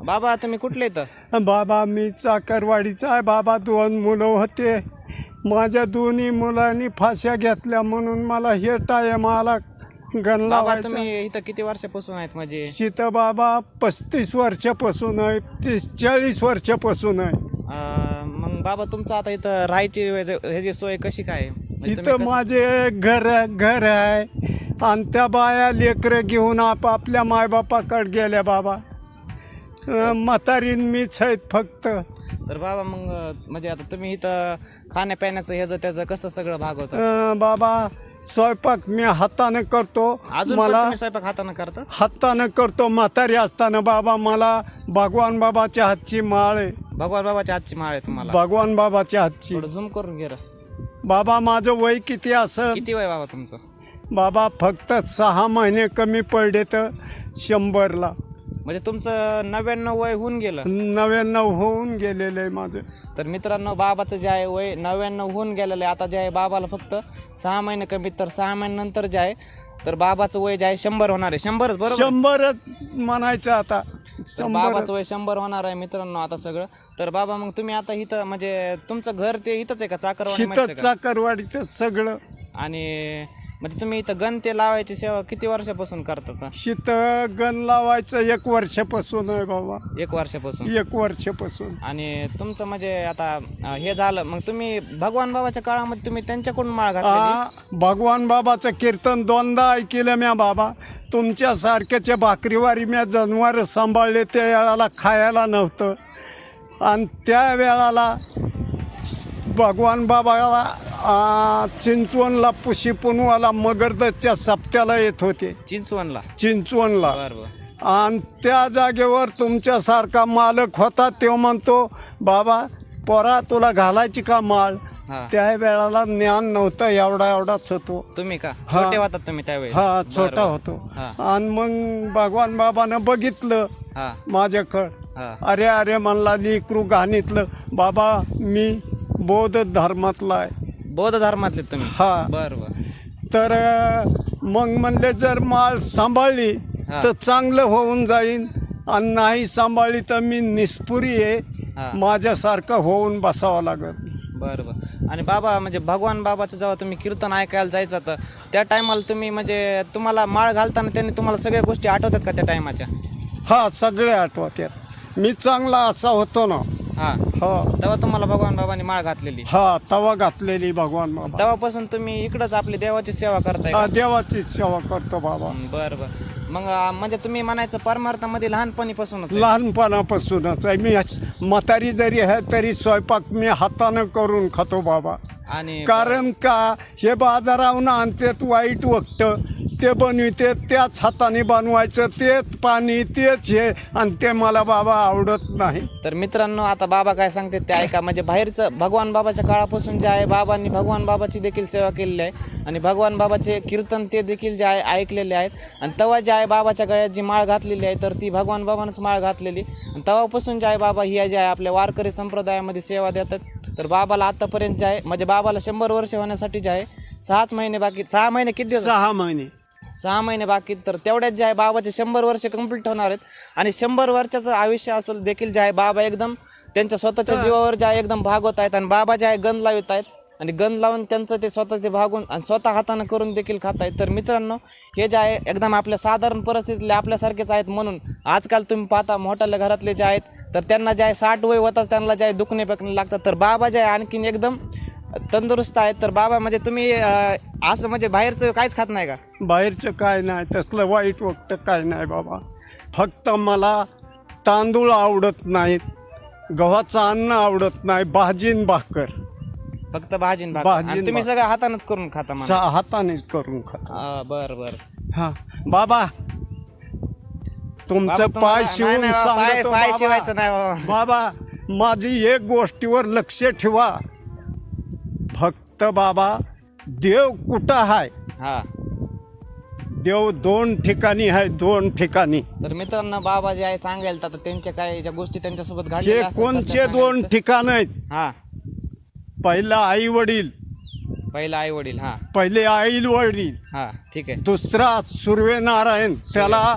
बाबा तुम्ही कुठले तर बाबा मी चाकरवाडीचा आहे. बाबा दोन मुलं होते. माझ्या दोन्ही मुलांनी फाश्या घेतल्या म्हणून मला हे टाइम आला. गण बाबा लावायचा. तुम्ही इथं किती वर्षापासून आहेत म्हणजे? सीताबाबा पस्तीस वर्षापासून आहे. तीस चाळीस वर्षापासून आहे. अं, मग बाबा तुमचं आता इथं राहायची वे- ह्याची सोय कशी काय? म्हणजे तुम्ही इथं कसं- माझे घर घर आहे. आणि त्या बाया लेकरं घेऊन आपापल्या मायबापाकडे गेल्या बाबा. म्हातारीन मीच आहेत फक्त. तर बाबा मग म्हणजे आता तुम्ही इथं खाण्यापिण्याचं ह्याचं त्याचं कसं सगळं भागवतं? अं, बाबा स्वयंपाक मी हाताने करतो. अजून पण मला तुम्ही स्वयंपाक हातानं करता? हाताने करतो म्हातारी असताना बाबा मला भगवान बाबाच्या हातची माळ आहे. भगवान बाबाच्या हातची माळ आहे तुम्हाला? भगवान बाबाच्या हातची. थोडं झूम करून घे रे. बाबा माझं वय किती असं? किती वय बाबा तुमचं? बाबा फक्त सहा महिने कमी पडले तर शंभरला. म्हणजे तुमचं नव्याण्णव वय होऊन गेलं. नव्याण्णव होऊन गेलेलं आहे माझं. तर मित्रांनो बाबाचं जे आहे वय नव्याण्णव होऊन गेलेलं आहे. आता जे आहे बाबाला फक्त सहा महिने कमी तर सहा महिन्यानंतर जे आहे तर बाबाचं वय जे आहे शंभर होणार आहे. शंभरच बरोबर? शंभरच म्हणायचं आता. तर शंभर बाबाचं वय शंभर होणार आहे मित्रांनो आता सगळं. तर बाबा मग तुम्ही आता इथं म्हणजे तुमचं घर ते इथंच आहे का? चाकरवाडी शीतच चाकरवाडीतच सगळं. आणि म्हणजे तुम्ही इथं गण ते लावायची सेवा किती वर्षापासून करतात शीत गण लावायचं एक वर्षापासून आहे बाबा. एक वर्षापासून? एक वर्षापासून. आणि तुमचं म्हणजे आता हे झालं मग तुम्ही भगवान बाबाच्या काळामध्ये तुम्ही त्यांच्याकडून माळ घातली भगवान बाबाचं कीर्तन दोनदा ऐकलं म्या बाबा. तुमच्या सारख्याच्या भाकरीवारी म्या जनावर सांभाळले त्या वेळाला खायला नव्हतं. आणि त्या वेळाला भगवान बाबाला आ, चिंचवणला पुशीपुनवाला मगरदच्या सप्त्याला येत होते. चिंचवणला? चिंचवणला. आणि त्या जागेवर तुमच्यासारखा मालक होता तो म्हणतो बाबा पोरा तुला घालायची का माळ? हा. त्या वेळाला ज्ञान नव्हतं एवढा एवढाच होतो. तुम्ही का? हा. छोटे होतात तुम्ही त्यावेळेस. हा छोटा. होतो. हा. आणि मग भगवान बाबानं बघितलं हा. माझ्याकडं. हा. अरे अरे म्हणला लिकरू घाणीतलं. बाबा मी बौद्ध धर्मातला आहे. बौद्ध धर्मातले तुम्ही? हा. बर बर. तर मग म्हणले जर माळ सांभाळली. तर चांगलं होऊन जाईन. आणि नाही सांभाळली तर मी निष्पुरी. आहे. माझ्यासारखं होऊन बसावं लागत बर बर. आणि बाबा म्हणजे भगवान बाबाचं जेव्हा तुम्ही कीर्तन ऐकायला जायचं तर त्या टायमाला तुम्ही म्हणजे तुम्हाला माळ घालताना त्यांनी तुम्हाला सगळ्या गोष्टी आठवतात का त्या टायमाच्या? हा सगळे आठवतात. मी चांगला असा होतो ना हा. हा. तेव्हा तुम्हाला भगवान बाबांनी माळ घातलेली. हा तवा घातलेली भगवान बाबा. तेव्हापासून तुम्ही इकडंच आपली देवाची सेवा करताय? हा, देवाची सेवा करतो बाबा. बर बर. मग म्हणजे तुम्ही म्हणायचं परमार्थामध्ये लहानपणीपासूनच आहे. लहानपणापासूनच आहे. मी म्हातारी जरी आहे तरी स्वयंपाक मी हातानं करून खातो बाबा. आणि कारण का? हे बाजाराहून आणतात वाईट वक्त. ते बनविते त्याच हाताने बनवायचं तेच पाणी तेच हे आणि ते मला बाबा आवडत नाही. तर मित्रांनो आता बाबा काय सांगते ते ऐका. म्हणजे बाहेरचं भगवान बाबाच्या काळापासून जे आहे बाबांनी भगवान बाबाची देखील सेवा केलेली आहे. आणि भगवान बाबाचे कीर्तन ते देखील जे आहे ऐकलेले आहेत. आणि तेव्हा जे आहे बाबाच्या गळ्यात जी माळ घातलेली आहे तर ती भगवान बाबानंच माळ घातलेली. आणि तेव्हापासून जे आहे बाबा ही जे आहे आपल्या वारकरी संप्रदायामध्ये सेवा देतात. तर बाबाला आतापर्यंत जे आहे म्हणजे बाबाला शंभर वर्ष होण्यासाठी जे आहे सहाच महिने बाकी सहा महिने किती सहा महिने. सहा महिने बाकी तर तेवढ्यात जे आहे बाबाचे शंभर वर्ष कंप्लीट होणार आहेत. आणि शंभर वर्षाचं आयुष्य असेल देखील जे आहे बाबा एकदम त्यांच्या स्वतःच्या जीवावर जे आहे एकदम भागवत आहेत आणि बाबा जे आहे गण लावत आहेत. आणि गण लावून त्यांचं ते स्वतः ते भागून आणि स्वतः हातानं करून देखील खात आहेत. तर मित्रांनो हे जे आहे एकदम आपल्या साधारण परिस्थितीतले आपल्यासारखेच आहेत म्हणून आजकाल तुम्ही पाहता मोठ्याल्या घरातले जे आहेत तर त्यांना जे आहे साठ वय होताच त्यांना जे आहे दुखणे पेकणे लागतात. तर बाबा जे आहे आणखीन एकदम तंदुरुस्त आहेत तर बाबा म्हणजे तुम्ही अं, असं म्हणजे बाहेरचं काहीच खात नाही का बाहेरचं काय नाही तसलं वाईट वक्त काय नाही बाबा फक्त मला तांदूळ आवडत नाहीत गव्हाचं अन्न आवडत नाही भाजीन भाकर फक्त भाजीन भाकर आणि तुम्ही भाकर. सगळं हातानच करून खाता. सा हातानेच करून खातो हा, बर बर हा बाबा तुमचं बाबा, पाय तुम्हाला- शिवून नाही, नाही बाबा, पाय- सांगतो पाय बाबा. शिवायचं नाही बाबा. बाबा माझी एक गोष्टीवर लक्ष ठेवा फक्त बाबा देव कुठं आहे हा. देव दोन ठिकाणी आहे दोन ठिकाणी. तर मित्रांनो बाबा जे आहे सांगायला तर त्यांच्या काय ज्या गोष्टी त्यांच्यासोबत घडलेल्या असतात तर कोणचे दोन सांगायला ठिकाण आहेत? तर- हा. पहिला आई वडील. पहिला आई वडील हा. पहिले आई वडील. हा ठीक आहे. दुसरा सुर्वे नारायण त्याला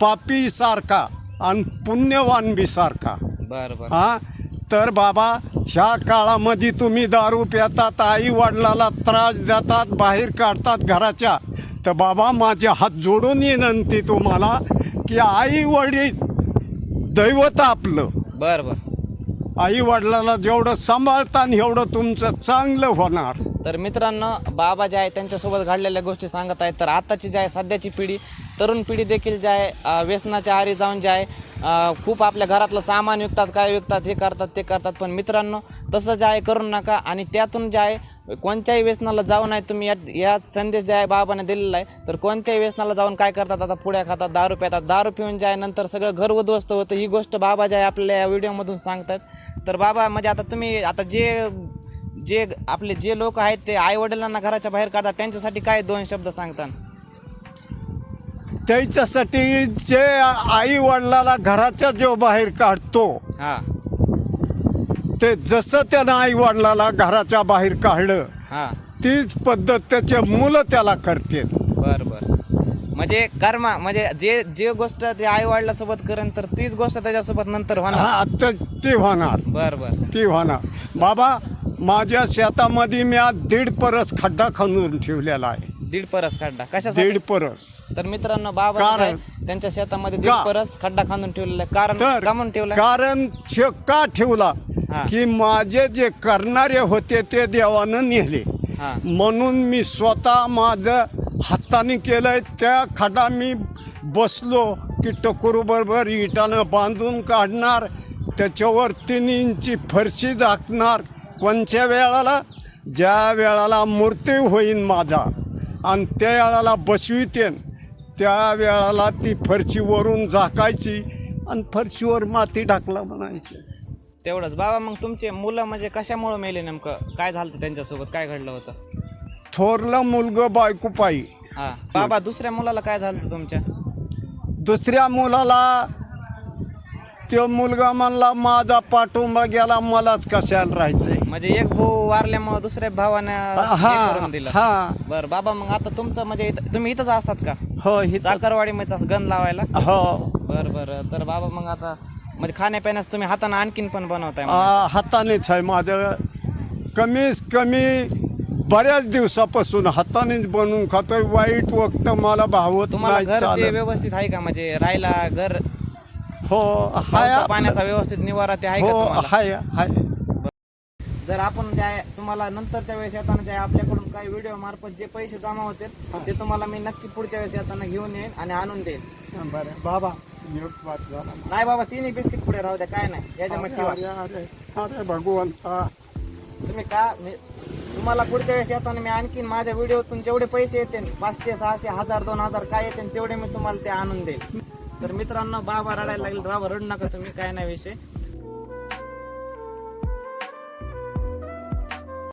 पापी सारखा आणि पुण्यवान बी सारखा. बर बर. हा? तर बाबा ह्या काळामध्ये तुम्ही दारू पितात आई वडिलाला त्रास देतात बाहेर काढतात घराच्या. तर बाबा माझे हात जोडून विनंती तुम्हाला की आई वडील दैवत आपलं. बर बर. आई वडिलाला जेवढं सांभाळता एवढं तुमचं चांगलं होणार. तर मित्रांनो बाबा जे आहे त्यांच्यासोबत घडलेल्या गोष्टी सांगत आहेत. तर आताची जी आहे सध्याची पिढी तरुण पिढी देखील जे आहे व्यसनाच्या आरी जाऊन जे आहे खूप आपल्या घरातलं सामान विकतात काय विकतात हे करतात ते करतात. पण मित्रांनो तसं जे आहे करू नका आणि त्यातून जे आहे कोणत्याही व्यसनाला जाऊ नाही तुम्ही. या या संदेश जे आहे बाबाने दिलेला आहे. तर कोणत्याही व्यसनाला जाऊन काय करतात आता पुड्या खातात दारू पितात दारू पिऊन जे आहे नंतर सगळं घर उद्ध्वस्त होतं. ही गोष्ट बाबा जे आहे आपल्या या व्हिडिओमधून सांगतात तर बाबा म्हणजे आता तुम्ही आता जे जे आपले जे लोक आहेत ते आई वडिलांना घराच्या बाहेर काढतात त्यांच्यासाठी काय दोन शब्द सांगतात त्याच्यासाठी जे आई वडिलाला घराच्या जो बाहेर काढतो हा. ते जसं त्यानं आई वडिलाला घराच्या बाहेर काढलं हा. तीच पद्धत त्याचे मुलं त्याला करतील. बर बर. म्हणजे कर्मा म्हणजे जे जे गोष्ट ते आई वडिलासोबत करेन तर तीच गोष्ट त्याच्यासोबत नंतर होणार. हा ती होणार. बर बर. ती होणार. बाबा माझ्या शेतामध्ये मी आज दीड परस खड्डा खणून ठेवलेला आहे. दीड परस खड्डा. कशासाठी? दीड परस. तर मित्रांनो बाबा कारण- आहे, त्यांच्या शेतामध्ये दीड का? परस खड्डा खांदून ठेवलेला आहे. कारण तर का म्हणून ठेवला? कारण शे- का ठेवला? हा. की माझे जे करणारे होते ते देवानं नेले. हा. म्हणून मी स्वतः माझं हाताने केलंय. त्या खडा मी बसलो की टकोरूबरोबर इटानं बांधून काढणार. त्याच्यावर तीन इंची फरशी झाकणार. कोणत्या वेळाला? ज्या वेळाला मृत्यू होईन माझा आणि त्या वेळाला बसवितेन त्या वेळाला ती फरशी वरून झाकायची आणि फरशीवर माती टाकला म्हणायची. तेवढंच. बाबा मग तुमचे मुलं म्हणजे कशामुळे मेले नेमकं? काय झालं त्यांच्यासोबत? काय घडलं होतं? थोरलं मुलगं बायको पायी. हा. बाबा दुसऱ्या मुलाला काय झालं तुमच्या? दुसऱ्या मुलाला तो मुलगा म्हणला माझा पाठिंबा गेला मलाच कशाला राहायचंय? म्हणजे एक भाऊ वारल्यामुळे दुसऱ्या भावानं हे हा करून दिलं. हा. बर बाबा मग आता तुमचं म्हणजे इथं- तुम्ही इथंच असतात का? हो ही चाकरवाडी मध्ये गन लावायला? हो. बर बर. तर बाबा मग आता म्हणजे खाण्यापिण्यास तुम्ही हाताने आणखीन पण बनवताय आ, म्हणायचं. हातानेच आहे माझं. कमीत कमी बऱ्याच दिवसापासून हातानेच बनवून खातोय. वाईट वक्त मला भावत तुम्हाला नाही घर ते चालत. व्यवस्थित आहे का? म्हणजे राहायला घर हो पावसा हाय पाण्याचा व्यवस्थित निवारा ते आहे का हो तुम्हाला? हाय हाय. जर आपण आहे तुम्हाला नंतरच्या वेळेस येताना आहे आपल्याकडून काही व्हिडिओ मार्फत जे पैसे जमा होते ते तुम्हाला मी नक्की पुढच्या वेळेस येताना घेऊन येईन आणि आणून देईन. बरं. बाबा झाला नाही बाबा तिन्ही बिस्किट पुढे राहू द्या काय नाही. याच्यामध्ये ठेवा अरे अरे अरे भगवंता. तुम्ही का मी तुम्हाला पुढच्या वेळेस येताना मी आणखीन माझ्या व्हिडिओतून जेवढे पैसे येतील पाचशे सहाशे हजार दोन हजार काय येतील तेवढे मी तुम्हाला ते आणून देईल तर मित्रांनो बाबा रडायला लागेल. बाबा रडू नका तुम्ही काय नाही विषय.